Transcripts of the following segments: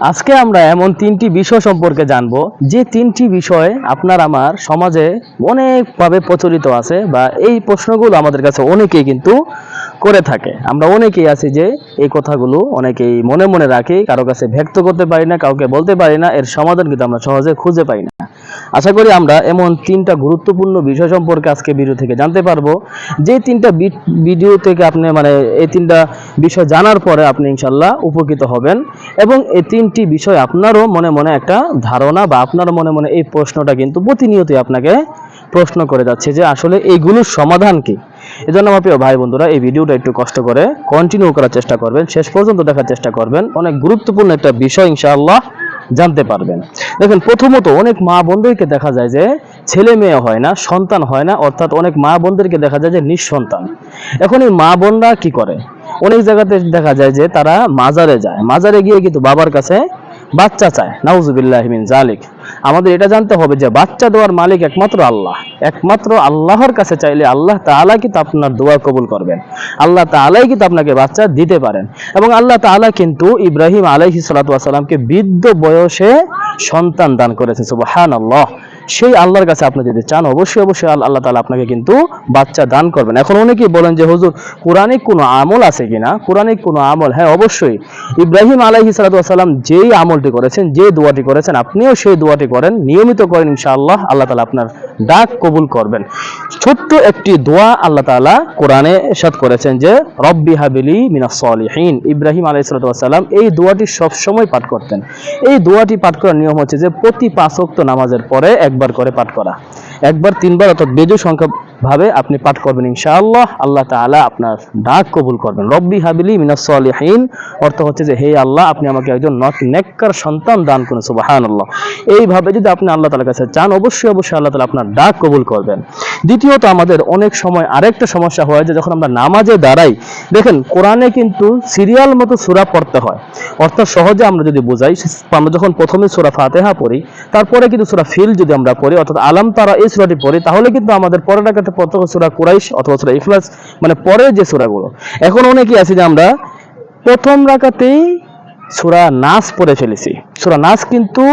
আজকে আমরা এমন তিনটি বিষয় সম্পর্কে জানব। যে তিনটি বিষয় আপনার আমার সমাজে অনেকভাবে প্রচলিত আছে বা এই প্রশ্নগুলো আমাদের কাছে অনেকেই কিন্তু করে থাকে। আমরা অনেকেই আছি যে এই কথাগুলো অনেকেই মনে মনে রাখি, কারও কাছে ব্যক্ত করতে পারি না, কাউকে বলতে পারি না, এর সমাধান কিন্তু আমরা সহজে খুঁজে পাই না। আশা করি আমরা এমন তিনটা গুরুত্বপূর্ণ বিষয় সম্পর্কে আজকে ভিডিও থেকে জানতে পারব। যে তিনটা ভিডিও থেকে আপনি মানে এই তিনটা বিষয় জানার পরে আপনি ইনশাল্লাহ উপকৃত হবেন এবং এই তিনটি বিষয় আপনারও মনে মনে একটা ধারণা বা আপনার মনে মনে এই প্রশ্নটা কিন্তু প্রতিনিয়তই আপনাকে প্রশ্ন করে যাচ্ছে যে আসলে এইগুলোর সমাধান কি? এজন্য আমার প্রিয় ভাই বন্ধুরা, এই ভিডিওটা একটু কষ্ট করে কন্টিনিউ করার চেষ্টা করবেন, শেষ পর্যন্ত দেখার চেষ্টা করবেন, অনেক গুরুত্বপূর্ণ একটা বিষয় ইনশাআল্লাহ জানতে পারবেন। দেখেন, প্রথমত অনেক মা বোনদেরকে দেখা যায় যে ছেলে মেয়ে হয় না, সন্তান হয় না, অর্থাৎ অনেক মা বোনদেরকে দেখা যায় যে নিঃসন্তান। এখন এই মা বোনরা কি করে? অনেক জায়গাতে দেখা যায় যে তারা মাজারে যায়। মাজারে গিয়ে কিন্তু বাবার কাছে বাচ্চা চায়। নাউজুবিল্লাহ মিন জালিক আমাদের এটা জানতে হবে যে বাচ্চা দেওয়ার মালিক একমাত্র আল্লাহ। একমাত্র আল্লাহর কাছে চাইলে আল্লাহ তাআলা কিন্তু আপনার দোয়া কবুল করবেন। আল্লাহ তাআলাই কিন্তু আপনাকে বাচ্চা দিতে পারেন। এবং আল্লাহ তাআলা কিন্তু ইব্রাহিম আলাইহিস সালাতু ওয়াসালামকে বৃদ্ধ বয়সে সন্তান দান করেছে। সুবহানাল্লাহ। সেই আল্লাহর কাছে আপনি যদি চান, অবশ্যই অবশ্যই আল্লাহ তাআলা আপনাকে কিন্তু বাচ্চা দান করবেন। এখন অনেকেই বলেন যে, হুজুর কোরআনিক কোনো আমল আছে কিনা? কোরআনিক কোনো আমল? হ্যাঁ অবশ্যই। ইব্রাহিম আলাইহিস সালাতু ওয়াসালাম যেই আমলটি করেছেন, যে দোয়াটি করেছেন, আপনিও সেই দোয়াটি করেন, নিয়মিত করেন, ইনশাআল্লাহ আল্লাহ তাআলা আপনার ডাক কবুল করবেন। ছোট্ট একটি দোয়া আল্লাহ তাআলা কোরআনে এরশাদ করেছেন যে, রব্বি হাবিলি মিনাস সলিহিন। ইব্রাহিম আলাইহিস সালাতু ওয়াসালাম এই দোয়াটি সবসময় পাঠ করতেন। এই দোয়াটি পাঠ করার নিয়ম হচ্ছে যে, প্রতি পাঁচ ওয়াক্ত নামাজের পরে একবার করে পাঠ করা। একবার তিনবার অর্থাৎ বেজু সংখ্যা ভাবে আপনি পাঠ করবেন ইনশাআল্লাহ। আল্লাহ তাআলা আপনার ডাক কবুল করবেন। রব্বি হাবিলি মিনাস অর্থ হচ্ছে যে, হে আল্লাহ, আপনি আমাকে একজন নক নেককার সন্তান দান করুন, সুবহানাল্লাহ। এইভাবে যদি আপনি আল্লাহ তাআলার কাছে চান, অবশ্যই অবশ্যই আল্লাহ তাআলা আপনার ডাক কবুল করবেন। দ্বিতীয়ত, আমাদের অনেক সময় আরেকটা সমস্যা হয় যে, যখন আমরা নামাজে দাঁড়াই, দেখেন, কোরআনে কিন্তু সিরিয়াল মতো সুরা পড়তে হয়। অর্থাৎ সহজে আমরা যদি বুঝাই আমরা যখন প্রথমে সুরা ফাতেহা পড়ি, তারপরে কিন্তু সূরা ফিল যদি আমরা পড়ি, অর্থাৎ আলাম তারা এই সূরাটি পড়ি, তাহলে কিন্তু আমাদের পরের রাকাতে প্রথম সূরা কুরাইশ অথবা সূরা ইখলাস মানে পরের যে সূরাগুলো। এখন অনেকেই আছে যে আমরা প্রথম রাকাতেই সূরা নাস পড়ে ফেলেছি। সূরা নাস কিন্তু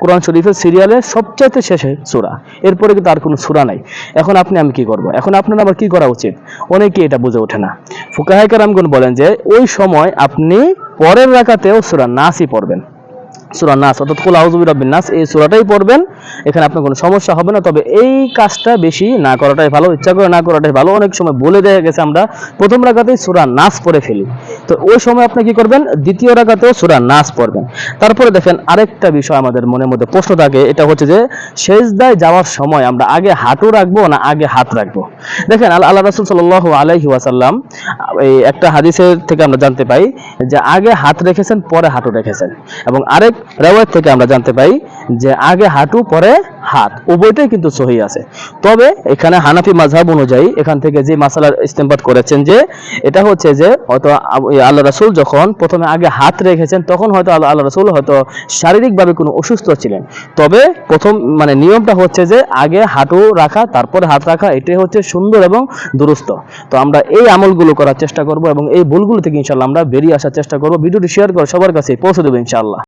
কোরআন শরীফের সিরিয়ালে সবচাইতে শেষে সূরা। এরপরে কিন্তু আর কোনো সূরা নাই। এখন আপনি, আমি কি করব? এখন আপনার আবার কি করা উচিত? অনেকেই এটা বুঝে ওঠে না। ফুকাহাই কারামগুন বলেন যে, ওই সময় আপনি পরের রাকাতেও সূরা নাসই পড়বেন। সূরা নাস, অর্থাৎ কুল আউযু বিরাব্বিন নাস, এই সূরাটাই পড়বেন। এখানে আপনার কোনো সমস্যা হবে না, তবে এই কাজটা বেশি না করাটাই ভালো। ইচ্ছা করে না করাটাই ভালো। অনেক সময় বলে দেয়া গেছে আমরা, প্রথম রাকাতেই সূরা নাস পড়ে ফেলি। তো ওই সময় আপনি কি করবেন? দ্বিতীয় রাকাতেও সূরা নাস পড়বেন। তারপরে দেখেন আরেকটা বিষয় আমাদের মনের মধ্যে প্রশ্ন থাকে, এটা হচ্ছে যে সেজদায় যাওয়ার সময় আমরা আগে হাঁটু রাখব না আগে হাত রাখব? দেখেন, আল- আল্লাহ রাসূল সাল্লাল্লাহু আলাইহি ওয়াসাল্লাম, এই একটা হাদিসের থেকে আমরা জানতে পাই যে আগে হাত রেখেছেন, পরে হাঁটু রেখেছেন। এবং আরেক রেওয়ায়ত থেকে আমরা জানতে পাই যে আগে হাঁটু, পরে হাত উভয়টাই কিন্তু সহি আছে। তবে এখানে হানাফি মাযহাব অনুযায়ী এখান থেকে যে মাসালার ইস্তেমবাদ করেছেন যে, এটা হচ্ছে যে হয়তো আল্লাহ রাসূল যখন প্রথমে আগে হাত রেখেছেন, তখন হয়তো আল্লাহ আল্লাহ রাসূল হয়তো শারীরিকভাবে কোনো অসুস্থ ছিলেন। তবে প্রথম মানে নিয়মটা হচ্ছে যে আগে হাঁটু রাখা, তারপরে হাত রাখা, এটাই হচ্ছে সুন্দর এবং দুরুস্ত। তো আমরা এই আমলগুলো করার চেষ্টা করব এবং এই ভুলগুলো থেকে ইনশাল্লাহ আমরা বেরিয়ে আসার চেষ্টা করব। ভিডিওটি শেয়ার করে সবার কাছে পৌঁছে দেবো ইনশাআল্লাহ।